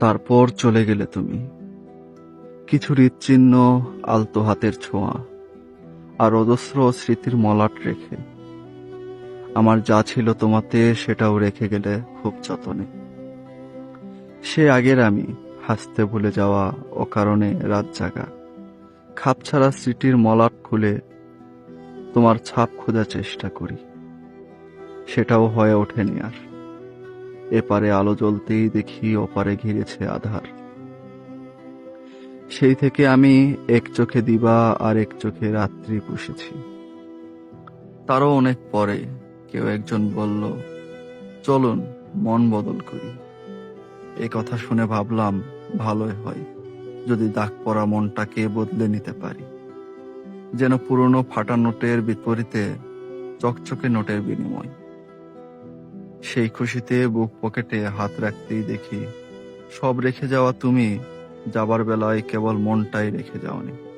তারপর চলে গেলে তুমি। কিছু হৃদচিহ্ন আলতো হাতের ছোঁয়া, আর অজস্র স্মৃতির মলাট রেখে। আমার যা ছিল তোমাতে, সেটাও রেখে গেলে খুব যতনে। সে আগের আমি, হাসতে ভুলে যাওয়া অকারণে রাত জাগা। খাপছাড়া স্মৃতির মলাট খুলে তোমার ছাপ খোঁজার চেষ্টা করি। সেটাও হয়ে ওঠেনি আর। এপারে আলো জ্বলতেই দেখি ওপারে ঘিরেছে আধার। সেই থেকে আমি এক চোখে দিবা আর এক চোখে রাত্রি পুষেছি। তারও অনেক পরে কেউ একজন বলল, চলুন, মন বদল করি। এই কথা শুনে ভাবলাম, ভালোই হয়, যদি দাগ পড়া মনটাকে বদলে নিতে পারি। যেন পুরনো ফাটা নোটের বিপরীতে চকচকে নোটের বিনিময়। সেই খুশিতে বুক পকেটে হাত রাখতেই দেখি, সব রেখে যাওয়া তুমি যাবার বেলায় কেবল মনটাই রেখে যাওনি।